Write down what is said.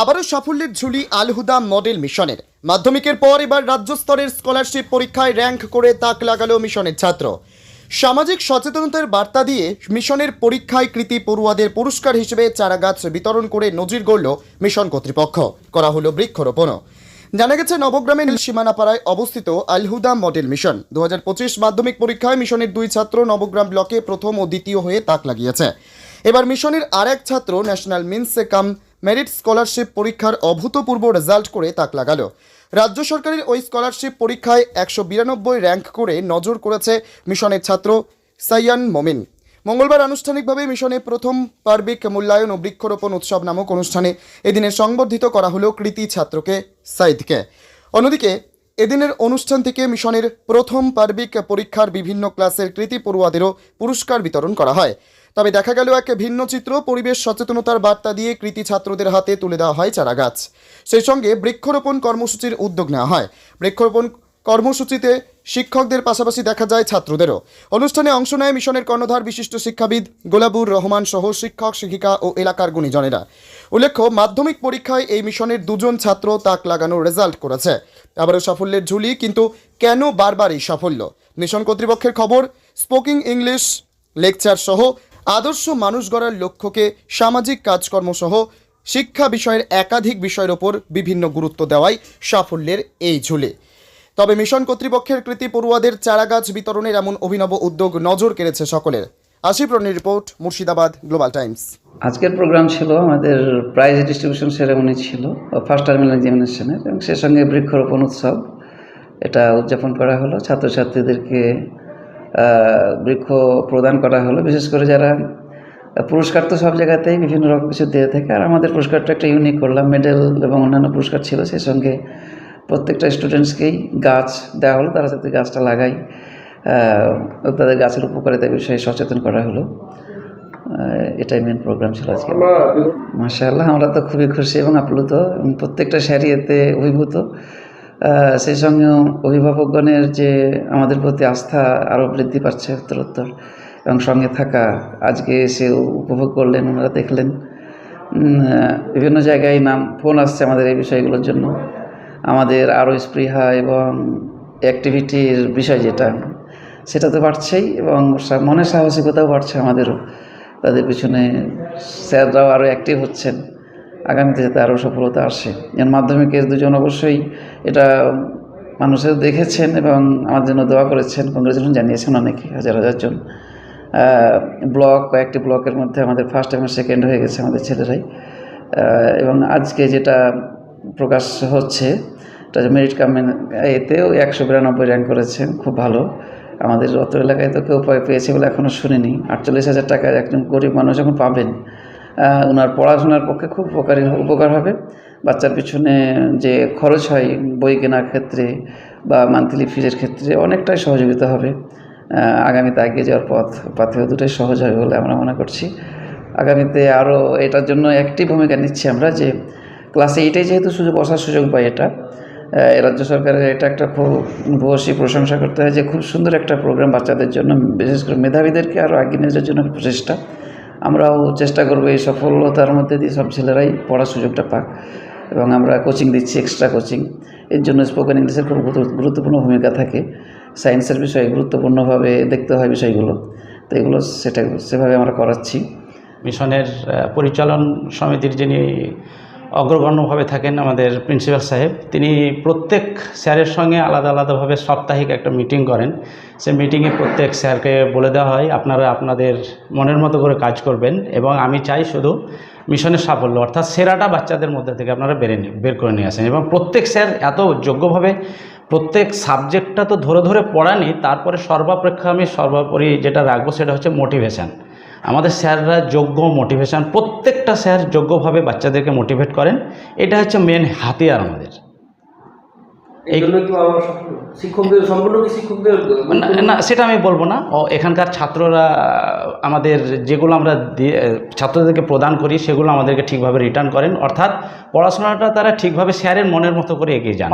আবারও সাফল্যের ঝুলি আলহুদা মডেল মিশনের। মাধ্যমিকের পর এবার রাজ্য স্তরের স্কলারশিপ পরীক্ষায় র্যাঙ্ক করে তাক লাগালো মিশনের ছাত্র। সামাজিক সচেতনতার বার্তা দিয়ে মিশনের পরীক্ষায় কৃতি পড়ুয়াদের পুরস্কার হিসেবে চারাগাছ বিতরণ করে নজির গড়ল মিশন কর্তৃপক্ষ। করা হলো বৃক্ষরোপণও। জানা গেছে, নবগ্রামের সীমানাপাড়ায় অবস্থিত আলহুদা মডেল মিশন। দুহাজার পঁচিশ মাধ্যমিক পরীক্ষায় মিশনের দুই ছাত্র নবগ্রাম ব্লকে প্রথম ও দ্বিতীয় হয়ে তাক লাগিয়েছে। এবার মিশনের আর এক ছাত্র national means cum merit scholarship পরীক্ষার অভূতপূর্ব রেজাল্ট করে তাক লাগালো। রাজ্য সরকারের ওই স্কলারশিপ পরীক্ষায় একশো বিরানব্বই র্যাঙ্ক করে নজর করেছে মিশনের ছাত্র সাইয়ান মমিন। মঙ্গলবার আনুষ্ঠানিকভাবে মিশনে প্রথম পার্বিক মূল্যায়ন ও বৃক্ষরোপণ উৎসব নামক অনুষ্ঠানে এদিনে সংবর্ধিত করা হলো কৃতি ছাত্রকে, সাইদকে। অন্যদিকে, এদিনের অনুষ্ঠান থেকে মিশনের প্রথম পার্বিক পরীক্ষার বিভিন্ন ক্লাসের কৃতি পড়ুয়াদেরও পুরস্কার বিতরণ করা হয়। তবে দেখা গেল এক ভিন্ন চিত্র, পরিবেশ সচেতনতার বার্তা দিয়ে কৃতি ছাত্রদের হাতে তুলে দেওয়া হয় চারা গাছ সেই সঙ্গে বৃক্ষরোপণ কর্মসূচির উদ্যোগ নেওয়া হয়। বৃক্ষরোপণ কর্মসূচিতে শিক্ষকদের পাশাপাশি দেখা যায় ছাত্রদেরও। অনুষ্ঠানে অংশ নেয় মিশনের কর্ণধার বিশিষ্ট শিক্ষাবিদ গোলাবুর রহমান সহ শিক্ষক, শিক্ষিকা ও এলাকার গুণীজনেরা। উল্লেখ্য, মাধ্যমিক পরীক্ষায় এই মিশনের দুজন ছাত্র তাক লাগানোর রেজাল্ট করেছে। আবারও সাফল্যের ঝুলি, কিন্তু কেন বারবার এই সাফল্য? মিশন কর্তৃপক্ষের খবর, স্পোকিং ইংলিশ লেকচার সহ আদর্শ মানুষ গড়ার লক্ষ্যকে সামাজিক কাজকর্ম সহ শিক্ষা বিষয়ের একাধিক বিষয়ের ওপর বিভিন্ন গুরুত্ব দেওয়াই সাফল্যের এই ঝুলে। তবে মিশন কর্তৃপক্ষের কৃতি পড়ুয়াদের চারাগাছ বিতরণের এমন অভিনব উদ্যোগ নজর কেড়েছে সকলের। আশিফ রনির রিপোর্ট, মুর্শিদাবাদ, গ্লোবাল টাইমস। আজকের প্রোগ্রাম ছিল, আমাদের প্রাইজ ডিস্ট্রিবিউশন সেরেমনি ছিল, ফার্স্ট টার্মিনাল এক্সামিনেশনের, এবং সে সঙ্গে বৃক্ষরোপণ উৎসব, এটা উদযাপন করা হলো। ছাত্রছাত্রীদেরকে বৃক্ষ প্রদান করা হলো বিশেষ করে যারা পুরস্কার তো সব জায়গাতেই বিভিন্ন রকম কিছু দিয়ে থাকে। আর আমাদের পুরস্কারটা একটা ইউনিক করলাম মেডেল এবং অন্যান্য পুরস্কার ছিল সেই সঙ্গে প্রত্যেকটা স্টুডেন্টসকেই গাছ দেওয়া হলো তারা যাতে গাছটা লাগাই তাদের গাছের উপকারিতা বিষয়ে সচেতন করা হলো। এটাই মেন প্রোগ্রাম ছিল আজকে। মাশাআল্লাহ আমরা তো খুবই খুশি এবং আপ্লুত। প্রত্যেকটা স্যারই এতে অভিভূত। সেই সঙ্গেও অভিভাবকগণের যে আমাদের প্রতি আস্থা আরও বৃদ্ধি পাচ্ছে উত্তরোত্তর এবং সঙ্গে থাকা আজকে এসে উপভোগ করলেন, ওনারা দেখলেন। বিভিন্ন জায়গায় নাম, ফোন আসছে আমাদের এই বিষয়গুলোর জন্য। আমাদের আরও স্পৃহা এবং অ্যাক্টিভিটির বিষয় যেটা, সেটা তো বাড়ছেই এবং মনের সাহসিকতাও বাড়ছে আমাদেরও। তাদের পিছনে স্যাররাও আরও অ্যাক্টিভ হচ্ছেন। আগামীতে যাতে আরও সফলতা আসে। এর মাধ্যমে কেস দুজন অবশ্যই এটা মানুষের দেখেছেন এবং আমার জন্য দোয়া করেছেন কংগ্রেচুলেশন জানিয়েছেন অনেকে, হাজার হাজার জন। ব্লক কয়েকটি ব্লকের মধ্যে আমাদের ফার্স্ট এবং সেকেন্ড হয়ে গেছে আমাদের ছেলেরাই। এবং আজকে যেটা প্রকাশ হচ্ছে, এটা মেরিট কামেন এতেও একশো বিরানব্বই র্যাঙ্ক করেছেন, খুব ভালো। আমাদের অত এলাকায় তো কেউ পেয়েছে বলে এখনও শুনিনি। আটচল্লিশ হাজার টাকা একজন গরিব মানুষ যখন পাবেন। ওনার পড়াশোনার পক্ষে খুব উপকারী উপকার হবে। বাচ্চার পিছনে যে খরচ হয় বই কেনার ক্ষেত্রে বা মান্থলি ফিজের ক্ষেত্রে অনেকটাই সহযোগিতা হবে। আগামীতে এগিয়ে যাওয়ার পথ পাথেও দুটোই সহজ হবে বলে আমরা মনে করছি। আগামীতে আরও এটার জন্য একটি ভূমিকা নিচ্ছি আমরা যে ক্লাসে এইটে যেহেতু সুযোগ বসার সুযোগ পাই এটা রাজ্য সরকারের এটা একটা খুব ভূয়সী প্রশংসা করতে হয় যে খুব সুন্দর একটা প্রোগ্রাম বাচ্চাদের জন্য, বিশেষ করে মেধাবীদেরকে আরও এগিয়ে নিয়ে যাওয়ার জন্য প্রচেষ্টা। আমরাও চেষ্টা করব এই সফলতার মধ্যে দিয়ে সব ছেলেরাই পড়ার সুযোগটা পাক এবং আমরা কোচিং দিচ্ছি এক্সট্রা কোচিং এর জন্য স্পোকেন ইংলিশের খুব গুরুত্বপূর্ণ ভূমিকা থাকে। সায়েন্সের বিষয়ে গুরুত্বপূর্ণভাবে দেখতে হয় বিষয়গুলো। তো এগুলো সেটা, সেভাবে আমরা করাচ্ছি। মিশনের পরিচালন সমিতির যিনি অগ্রগণ্যভাবে থাকেন আমাদের প্রিন্সিপাল সাহেব। তিনি প্রত্যেক স্যারের সঙ্গে আলাদা আলাদাভাবে সাপ্তাহিক একটা মিটিং করেন। সে মিটিংয়ে প্রত্যেক স্যারকে বলে দেওয়া হয়, আপনারা আপনাদের মনের মতো করে কাজ করবেন এবং আমি চাই শুধু মিশনের সাফল্য, অর্থাৎ সেরাটা বাচ্চাদের মধ্যে থেকে আপনারা বেরে বের করে নিয়ে আসেন। এবং প্রত্যেক স্যার এত যোগ্যভাবে প্রত্যেক সাবজেক্টটা তো ধরে ধরে পড়ানি তারপরে সর্বাপেক্ষা আমি সর্বোপরি যেটা রাখব সেটা হচ্ছে মোটিভেশান আমাদের স্যাররা যোগ্য মোটিভেশন প্রত্যেকটা স্যার যোগ্যভাবে বাচ্চাদেরকে মোটিভেট করেন। এটা হচ্ছে মেন হাতিয়ার আমাদের। না সেটা আমি বলব না। ও এখানকার ছাত্ররা আমাদের যেগুলো আমরা দিয়ে ছাত্রদেরকে প্রদান করি সেগুলো আমাদেরকে ঠিকভাবে রিটার্ন করেন। অর্থাৎ পড়াশোনাটা তারা ঠিকভাবে স্যারের মনের মতো করে এগিয়ে যান।